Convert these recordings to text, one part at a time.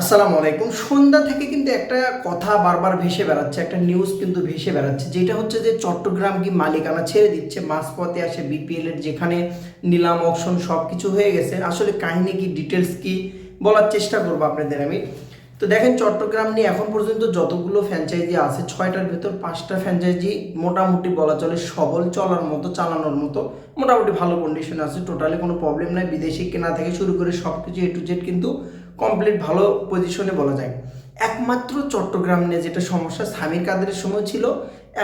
আসসালামু আলাইকুম। সন্ধ্যা থেকে কিন্তু একটা কথা বারবার ভেসে বেড়াচ্ছে, একটা নিউজ কিন্তু ভেসে বেড়াচ্ছে, যেটা হচ্ছে যে চট্টগ্রাম কি মালিকানা ছেড়ে দিচ্ছে, মাঝপথে আসে বিপিএল এর যেখানে নিলাম অপশন সব কিছু হয়ে গেছে। আসলে কাহিনী কি ডিটেলস কি বলার চেষ্টা করব আপনাদের আমি। তো দেখেন, চট্টগ্রাম নিয়ে এখন পর্যন্ত যতগুলো ফ্র্যাঞ্চাইজি আছে, ছয়টার ভেতর পাঁচটা ফ্র্যাঞ্চাইজি মোটামুটি বলা চলে সবল, চলার মতো, চালানোর মতো, মোটামুটি ভালো কন্ডিশন আছে টোটালি কোনো প্রবলেম নাই। বিদেশি কেনা থেকে শুরু করে সব কিছু এ টু জেড কিন্তু কমপ্লিট ভালো পজিশনে বলা যায়। একমাত্র চট্টগ্রাম নিয়ে যেটা সমস্যা সামির কাদের সময় ছিল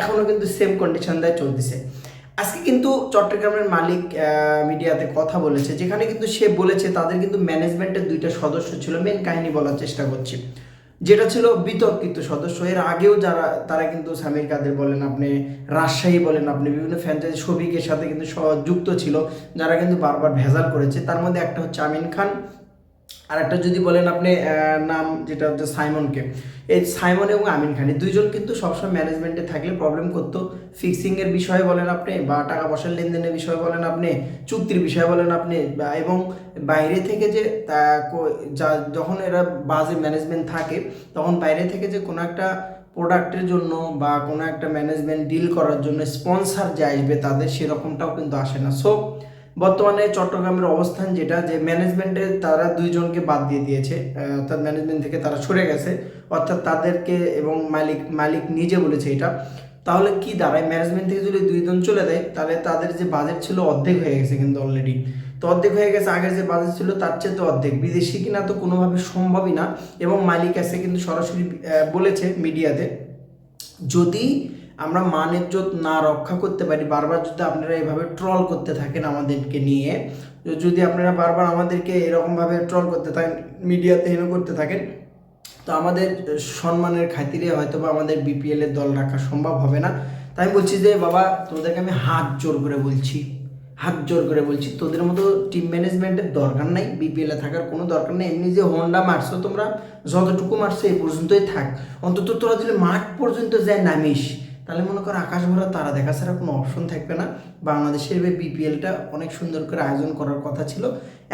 এখনও কিন্তু সেম কন্ডিশন দেয় চলতেছে। আজকে কিন্তু চট্টগ্রামের মালিক মিডিয়াতে কথা বলেছে, যেখানে কিন্তু সে বলেছে তাদের কিন্তু ম্যানেজমেন্টের দুইটা সদস্য ছিল মেন কাহিনী বলার চেষ্টা করছি। যেটা ছিল বিতর্কিত সদস্য, এর আগেও যারা, তারা কিন্তু সামির কাদের বলেন আপনি, রাজশাহী বলেন আপনি, বিভিন্ন ফ্র্যাঞ্চাইজি শফিকের সাথে কিন্তু যুক্ত ছিল, যারা কিন্তু বারবার ভেজাল করেছে। তার মধ্যে একটা হচ্ছে আমিন খান আর একটা যদি বলেন আপনি নাম যেটা হচ্ছে সাইমনকে। এই সাইমন এবং আমিন খান দুইজন কিন্তু সবসময় ম্যানেজমেন্টে থাকলে প্রবলেম করতো। ফিক্সিংয়ের বিষয়ে বলেন আপনি বা টাকা পয়সার লেনদেনের বিষয়ে বলেন আপনি, চুক্তির বিষয়ে বলেন আপনি এবং বাইরে থেকে যে যা, যখন এরা বাজে ম্যানেজমেন্ট থাকে, তখন বাইরে থেকে যে কোনো একটা প্রোডাক্টের জন্য বা কোনো একটা ম্যানেজমেন্ট ডিল করার জন্য স্পন্সার যে আসবে তাদের সেরকমটাও কিন্তু আসে না। সো বর্তমানে চট্টগ্রামের অবস্থান যেটা, যে ম্যানেজমেন্টে তারা দুইজনকে বাদ দিয়ে দিয়েছে অর্থাৎ ম্যানেজমেন্ট থেকে তারা সরে গেছে, অর্থাৎ তাদেরকে এবং মালিক মালিক নিজে বলেছে এটা। তাহলে কি দাঁড়ায়? ম্যানেজমেন্ট থেকে যদি দুইজন চলে দেয়, তাহলে তাদের যে বাজেট ছিল অর্ধেক হয়ে গেছে কিন্তু অলরেডি তো অর্ধেক হয়ে গেছে, আগের যে বাজেট ছিল তার চেয়ে তো অর্ধেক। বিদেশি কিনা তো কোনোভাবে সম্ভবই না। এবং মালিক এসে কিন্তু সরাসরি বলেছে মিডিয়াতে যদি আমরা মান ইজ্জত না রক্ষা করতে পারি, বারবার যদি আপনারা এভাবে ট্রল করতে থাকেন আমাদেরকে নিয়ে, যদি আপনারা বারবার আমাদেরকে এরকমভাবে ট্রল করতে থাকেন, মিডিয়াতে হেন করতে থাকেন, তো আমাদের সম্মানের খাতিরে হয়তো বা আমাদের বিপিএল এর দল রাখা সম্ভব হবে না। তাই আমি বলছি যে, বাবা, তোমাদেরকে আমি হাত জোর করে বলছি, হাত জোর করে বলছি, তোদের মতো টিম ম্যানেজমেন্টের দরকার নাই বিপিএল থাকার কোনো দরকার নেই, এমনি যে হোন্ডা মারছো তোমরা, যতটুকু মারছো এই পর্যন্তই থাক। অন্তত তোরা যদি মাঠ পর্যন্ত যায় নামিস তাহলে মনে করো আকাশ ভরা তারা দেখা ছাড়া কোনো অপশন থাকবে না। বাংলাদেশের বিপিএলটা অনেক সুন্দর করে আয়োজন করার কথা ছিল।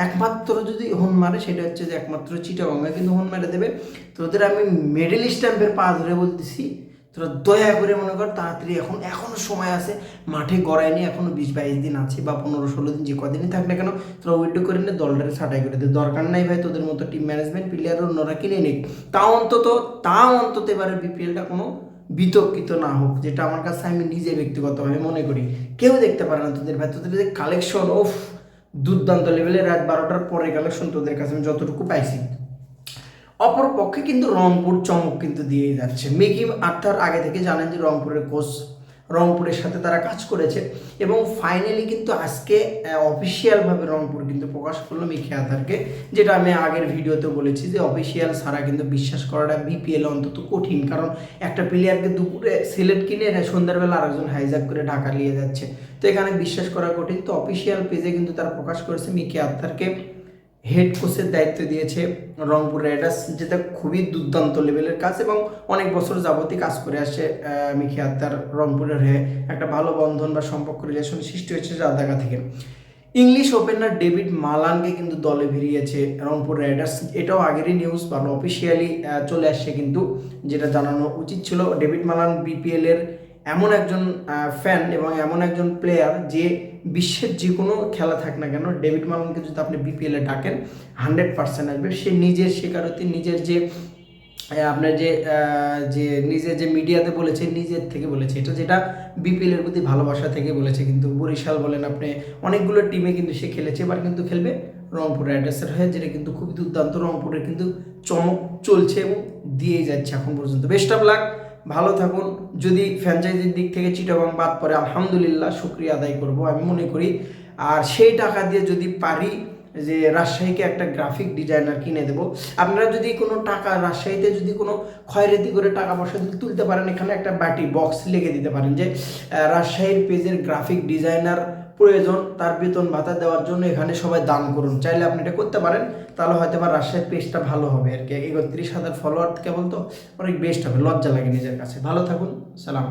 একমাত্র যদি হন মারে, সেটা হচ্ছে যে একমাত্র চিটাগঙ্গা কিন্তু হন মেরে দেবে। তোদের আমি মেডেল স্ট্যাম্পের পা ধরে বলতেছি, তোরা দয়া করে মনে কর তাড়াতাড়ি এখন এখনও সময় আছে। মাঠে গড়ায়নি এখনও বিশ বাইশ দিন আছে বা পনেরো ষোলো দিন যে কদিনই থাক না কেন, তোরা উইড্রো করে নে দলটারে ছাটাই করে দে। দরকার নাই ভাই তোদের মতো টিম ম্যানেজমেন্ট প্লেয়ার অন্যরা কিনে নিক। তা অন্তত তা অন্তত এবারে বিপিএলটা কোনো বিতর্কিত না হোক, যেটা আমার কাছে আমি নিজে ব্যক্তিগতভাবে মনে করি। কেউ দেখতে পারে না তোদের ভাই, তোদের যে কালেকশন ওফ দুর্দান্ত লেভেলে রাত বারোটার পরে কালেকশন তোদের কাছে আমি যতটুকু পাইছি। অপর পক্ষে কিন্তু রংপুর চমক কিন্তু দিয়েই যাচ্ছে। মেকি আর্থার আগে থেকে জানেন যে রংপুরের কোচ রংপুরের সাথে তারা কাজ করেছে এবং ফাইনালি কিন্তু আজকে অফিসিয়ালভাবে রংপুর কিন্তু প্রকাশ করল মিখে আর্থারকে যেটা আমি আগের ভিডিওতে বলেছি যে অফিসিয়াল ছাড়া কিন্তু বিশ্বাস করাটা বিপিএল অন্তত কঠিন। কারণ একটা প্লেয়ারকে দুপুরে সিলেক্ট কিনে সন্ধ্যাবেলা আরেকজন হাইজাক করে ঢাকা নিয়ে যাচ্ছে। তো এখানে বিশ্বাস করা কঠিন। তো অফিসিয়াল পেজে কিন্তু তারা প্রকাশ করেছে মিকি আর্থারকে হেড কোচের দায়িত্ব দিয়েছে রংপুর রাইডার্স, যেটা খুবই দুর্দান্ত লেভেলের কাজ এবং অনেক বছর যাবতই কাজ করে আসছে মিকি আত্মার রংপুরের হয়ে। একটা ভালো বন্ধন বা সম্পর্ক রিলেশন সৃষ্টি হয়েছে জাদাগা থেকে। ইংলিশ ওপেনার ডেভিড মালানকে কিন্তু দলে ভিড়িয়েছে রংপুর রাইডার্স। এটাও আগেরই নিউজ বা অফিসিয়ালি চলে আসছে কিন্তু, যেটা জানানো উচিত ছিল। ডেভিড মালান বিপিএল এর এমন একজন ফ্যান এবং এমন একজন প্লেয়ার যে বিশ্বের যে কোনো খেলা থাক না কেন ডেভিড মালানকে যদি আপনি বিপিএলে ডাকেন হান্ড্রেড পার্সেন্ট আসবে। সে নিজের স্বীকারোক্তি, নিজের যে আপনার যে যে নিজে যে মিডিয়াতে বলেছে, নিজের থেকে বলেছে। এটা যেটা বিপিএল এর প্রতি ভালোবাসা থেকে বলেছে। কিন্তু বরিশাল বলেন আপনি, অনেকগুলো টিমে কিন্তু সে খেলেছে, এবার কিন্তু খেলবে রংপুর রাইডার্সের হয়ে, যেটা কিন্তু খুবই দুর্দান্ত। রংপুরের কিন্তু চমক চলছে এবং দিয়েই যাচ্ছে এখন পর্যন্ত। বেস্ট অফ লাক ভালো থাকুন। যদি ফ্র্যাঞ্চাইজির দিক থেকে চিটাগাং বাদ পড়ে, আলহামদুলিল্লাহ, শুক্রিয়া আদায় করব, আমি মনে করি। আর সেই টাকা দিয়ে যদি পারি যে রাজশাহীকে একটা গ্রাফিক ডিজাইনার কিনে দেবো, আপনারা যদি কোনো টাকা, রাজশাহীতে যদি কোনো ক্ষয়রীতি করে টাকা পয়সা যদি তুলতে পারেন, এখানে একটা বাটি বক্স লিখে দিতে পারেন যে রাজশাহীর পেজের গ্রাফিক ডিজাইনার প্রয়োজন, তার বেতন ভাতা দেওয়ার জন্য এখানে সবাই দান করুন। চাইলে আপনি এটা করতে পারেন, তাহলে হয়তো বা রাজশাহীর পেজটা ভালো হবে। আর কি একত্রিশ হাজার ফলোয়ার কেবল তো অনেক বেস্ট হবে, লজ্জা লাগে নিজের কাছে। ভালো থাকুন, সালাম